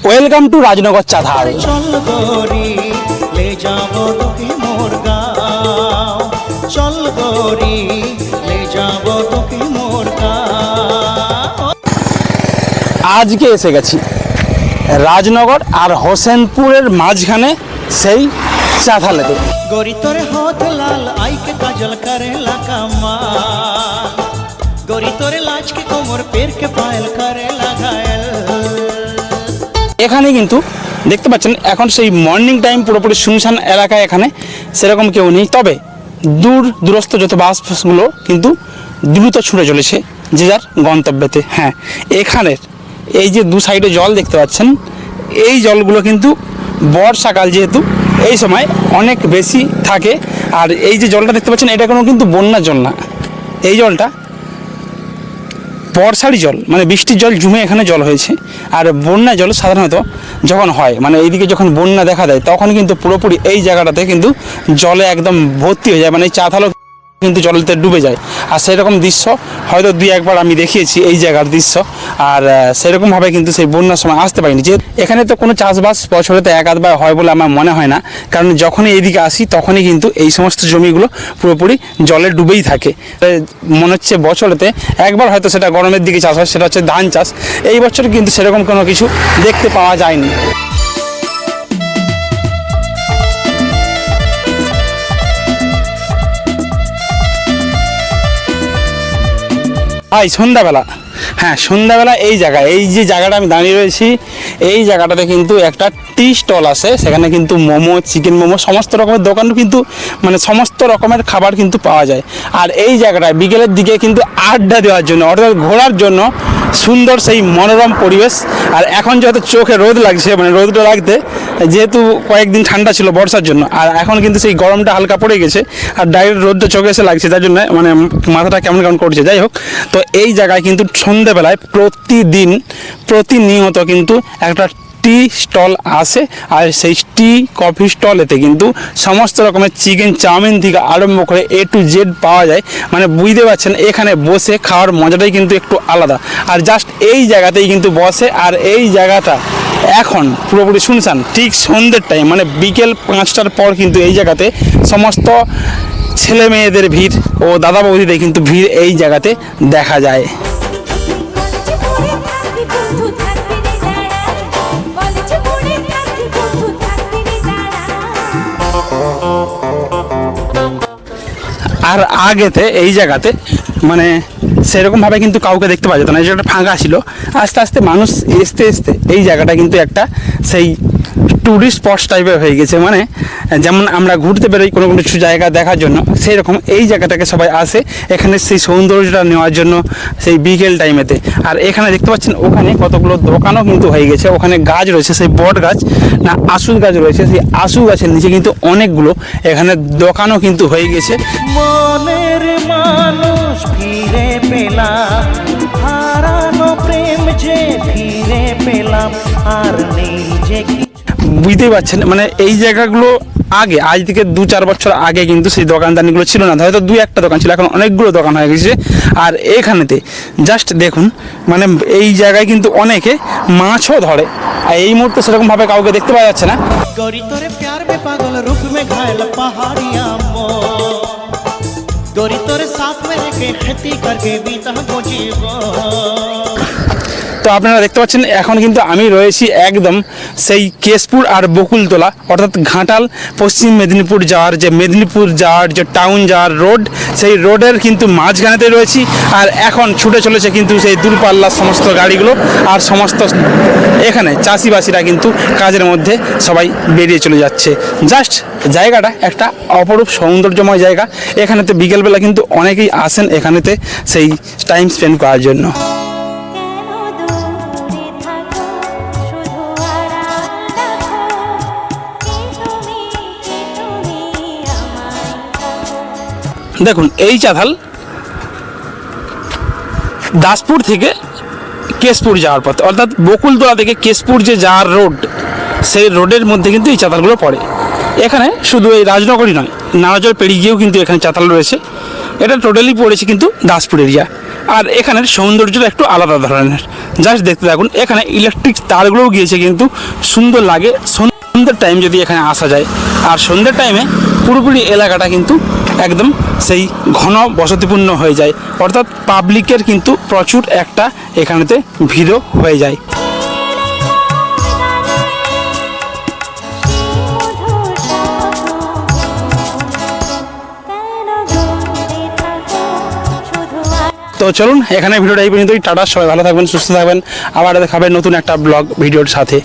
Welcome to Rajnagar চাধার আজকে এসে গেছি রাজনগর আর হোসেনপুরের মাঝখানে সেই চাথালেতে গরি হাত লাল আইকে কাজল করে লাকা মা গরি লাজকে কোমর পেরকে পায়েল করে এখানে কিন্তু দেখতে পাচ্ছেন, এখন সেই মর্নিং টাইম পুরোপুরি শুনশান এলাকায় এখানে সেরকম কেউ নেই। তবে দূর দূরস্থ যত বাসগুলো কিন্তু দ্রুত ছুটে চলেছে, যে যার গন্তব্যেতে। হ্যাঁ এখানের এই যে দু সাইডে জল দেখতে পাচ্ছেন, এই জলগুলো কিন্তু বর্ষাকাল যেহেতু, এই সময় অনেক বেশি থাকে। আর এই যে জলটা দেখতে পাচ্ছেন, এটা কোনো কিন্তু বন্যার জল না। এই জলটা বর্ষারই জল মানে বৃষ্টির জল জুমে এখানে জল হয়েছে। আর বন্যা জল সাধারণত যখন হয় মানে এইদিকে যখন বন্যা দেখা দেয়, তখন কিন্তু পুরোপুরি এই জায়গাটাতে কিন্তু জলে একদম ভর্তি হয়ে যায় মানে এই থালো কিন্তু জলতে ডুবে যায়। আর সেরকম দৃশ্য হয়তো দুই একবার আমি দেখিয়েছি এই জায়গার দৃশ্য। আর সেরকমভাবে কিন্তু সেই বন্যার সময় আসতে পারিনি। যে এখানে তো কোনো চাষবাস বছরে তো এক আধবার হয় বলে আমার মনে হয় না। কারণ যখনই এইদিকে আসি, তখনই কিন্তু এই সমস্ত জমিগুলো পুরোপুরি জলে ডুবেই থাকে। মনে হচ্ছে বছরেতে একবার হয়তো সেটা গরমের দিকে চাষ হয়, সেটা হচ্ছে ধান চাষ। এই বছর কিন্তু সেরকম কোনো কিছু দেখতে পাওয়া যায়নি। আই, সন্ধ্যাবেলা। হ্যাঁ সন্ধ্যাবেলা এই জায়গা এই যে জায়গাটা আমি দাঁড়িয়ে রয়েছি, এই জায়গাটাতে কিন্তু একটা টি স্টল আছে, সেখানে কিন্তু মোমো, চিকেন মোমো, সমস্ত রকমের দোকান কিন্তু মানে সমস্ত রকমের খাবার কিন্তু পাওয়া যায়। আর এই জায়গাটায় বিকেলের দিকে কিন্তু আড্ডা দেওয়ার জন্য, অর্থাৎ ঘোরার জন্য সুন্দর সেই মনোরম পরিবেশ। আর এখন যেহেতু চোখে রোদ লাগছে মানে রোদটা লাগতে, যেহেতু কয়েকদিন ঠান্ডা ছিল বর্ষার জন্য, আর এখন কিন্তু সেই গরমটা হালকা পড়ে গেছে, আর ডাইরেক্ট রোদটা চোখে এসে লাগছে তার জন্য মানে মাথাটা কেমন কেমন করছে, যাই হোক। তো এই জায়গায় কিন্তু সন্ধেবেলায় প্রতিদিন, প্রতিনিয়ত কিন্তু একটা টি স্টল আসে আর সেই টি কফি স্টলেতে কিন্তু সমস্ত রকমের চিকেন, চাউমিন থেকে আরম্ভ করে এ টু জেড পাওয়া যায়। মানে বুঝতে পারছেন, এখানে বসে খাওয়ার মজাটাই কিন্তু একটু আলাদা। আর জাস্ট এই জায়গাতেই কিন্তু বসে, আর এই জায়গাটা এখন পুরোপুরি শুনছেন, ঠিক সন্ধ্যের টাইম মানে বিকেল পাঁচটার পর কিন্তু এই জায়গাতে সমস্ত ছেলে মেয়েদের ভিড় ও দাদা বৌদিদের কিন্তু ভিড় এই জায়গাতে দেখা যায়। আর আগেতে, এই জায়গাতে মানে সেরকমভাবে কিন্তু কাউকে দেখতে পাওয়া যেত না। এই জায়গাটা ফাঁকা ছিল। আস্তে আস্তে মানুষ এসতে এসতে এই জায়গাটা কিন্তু একটা সেই ট্যুরিস্ট স্পট টাইপের হয়ে গেছে। মানে যেমন আমরা ঘুরতে বেরোই কোনো কোনো কিছু জায়গা দেখার জন্য সেই রকম এই জায়গাটাকে সবাই আসে, এখানে সেই সৌন্দর্যটা নেওয়ার জন্য, সেই বিকেল টাইমেতে আর এখানে দেখতে পাচ্ছেন, ওখানে কতগুলো দোকানও কিন্তু হয়ে গেছে, ওখানে গাছ রয়েছে, সেই বট গাছ, না আশুল গাছ রয়েছে, সেই আশু গাছের নিচে কিন্তু অনেকগুলো এখানে দোকানও কিন্তু হয়ে গেছে। মনের মানুষ ফিরে পেলাম প্রেম যে ফিরে পেলাম, আর নেই যে বুঝতেই পারছেন মানে এই জায়গাগুলো আগে আজ থেকে দু চার বছর আগে কিন্তু সেই দোকানদানিগুলো ছিল না হয়তো দুই একটা দোকান ছিল এখন অনেকগুলো দোকান হয়ে গেছে আর এইখানেতে জাস্ট দেখুন মানে এই জায়গায় কিন্তু অনেকে মাছও ধরে আর এই মুহূর্তে সেরকমভাবে কাউকে দেখতে পাওয়া যাচ্ছে না गोरी तोरे प्यार में पागल रूप में घायल पहाड़िया मो गोरी तोरे साथ में रह के खेती करके बीता को जीवन তো আপনারা দেখতে পাচ্ছেন, এখন কিন্তু আমি রয়েছি একদম সেই কেশপুর আর বকুলতলা, অর্থাৎ ঘাটাল, পশ্চিম মেদিনীপুর যাওয়ার যে মেদিনীপুর যাওয়ার যে টাউন যাওয়ার রোড সেই রোডের কিন্তু মাঝখানেতে রয়েছি। আর এখন ছুটে চলেছে কিন্তু সেই দূরপাল্লার সমস্ত গাড়িগুলো, আর সমস্ত এখানে চাষিবাসীরা কিন্তু কাজের মধ্যে সবাই বেরিয়ে চলে যাচ্ছে। জাস্ট জায়গাটা একটা অপরূপ সৌন্দর্যময় জায়গা। এখানেতে বিকেলবেলা কিন্তু অনেকেই আসেন এখানেতে সেই টাইম স্পেন্ড করার জন্য। দেখুন, এই চাঁথাল দাসপুর থেকে কেশপুর যাওয়ার পথে, অর্থাৎ বকুলতলা থেকে কেশপুর যে যাওয়ার রোড, সেই রোডের মধ্যে কিন্তু এই চাতালগুলো পড়ে। এখানে শুধু এই রাজনগরই নয় নারাজল পেরিয়ে গিয়েও কিন্তু এখানে চাতাল রয়েছে। এটা টোটালি পড়েছে কিন্তু দাসপুর এরিয়া আর এখানের সৌন্দর্যটা একটু আলাদা ধরনের। জাস্ট দেখতে থাকুন, এখানে ইলেকট্রিক তারগুলোও গিয়েছে কিন্তু সুন্দর লাগে। সন্ধ্যের টাইম যদি এখানে আসা যায়, আর সন্ধ্যের টাইমে পুরোপুরি এলাকাটা কিন্তু একদম সেই ঘন বসতিপূর্ণ হয়ে যায়। অর্থাৎ পাবলিকের কিন্তু প্রচুর একটা এখানেতে ভিড়ও হয়ে যায়। তো চলুন, এখানে ভিডিওটা এই পর্যন্তই। টাটা, সবাই ভালো থাকবেন, সুস্থ থাকবেন। আবার দেখাবেন নতুন একটা ব্লগ, ভিডিওর সাথে।